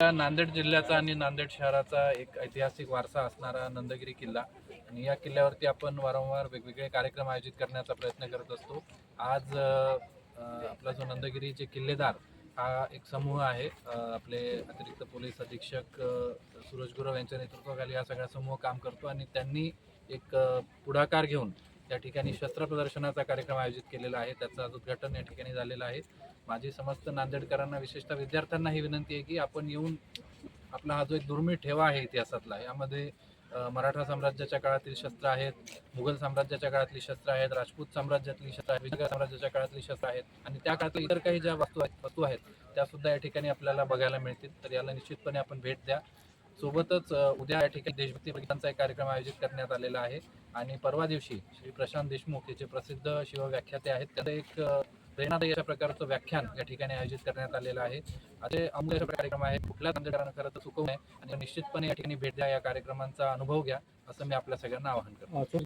नांदेड जिल्ह्याचा आणि नांदेड शहराचा एक ऐतिहासिक वारसा असणारा नंदगिरी किल्ला. आणि या किल्ल्यावरती आपण वारंवार वेगवेगळे कार्यक्रम आयोजित करण्याचा प्रयत्न करत असतो. आज आपला जो नंदगिरीचे किल्लेदार हा एक समूह आहे. आपले अतिरिक्त पोलीस अधीक्षक अ, सूरज गुरव यांच्या नेतृत्वाखाली हा सगळा समूह काम करतो. आणि त्यांनी एक पुढाकार घेऊन त्या ठिकाणी शस्त्र प्रदर्शनाचा कार्यक्रम आयोजित केलेला आहे. त्याचं आज उद्घाटन या ठिकाणी झालेलं आहे. माझी समस्त नांदेडकरांना विशेषतः विद्यार्थ्यांना ही विनंती आहे की आपण येऊन आपला हा जो एक दुर्मिळ ठेवा आहे इतिहासातला यामध्ये मराठा साम्राज्याच्या काळातील शस्त्र आहेत मुघल साम्राज्याच्या काळातली शस्त्र आहेत राजपूत साम्राज्यातली शस्त्र आहेत विजय साम्राज्याच्या काळातली शस्त्र आहेत आणि त्या काळातल्या इतर काही ज्या वस्तू आहेत वस्तू आहेत त्या सुद्धा या ठिकाणी आपल्याला बघायला मिळतील. तर याला निश्चितपणे आपण भेट द्या. सोबतच उद्या या ठिकाणी देशभक्ती गीतांचा एक कार्यक्रम आयोजित करण्यात आलेला आहे. आणि परवा दिवशी श्री प्रशांत देशमुख हे जे प्रसिद्ध शिवव्याख्याते आहेत त्याचं एक प्रेरणादायी अशा प्रकारचं व्याख्यान या ठिकाणी आयोजित करण्यात आलेलं आहे. असे अमूल्य अशा कार्यक्रम आहे कुठल्याच नांदेडकरांना खरं तर चुकवू नये आणि निश्चितपणे या ठिकाणी भेट द्या या कार्यक्रमांचा अनुभव घ्या असं मी आपल्या सगळ्यांना आवाहन करतो.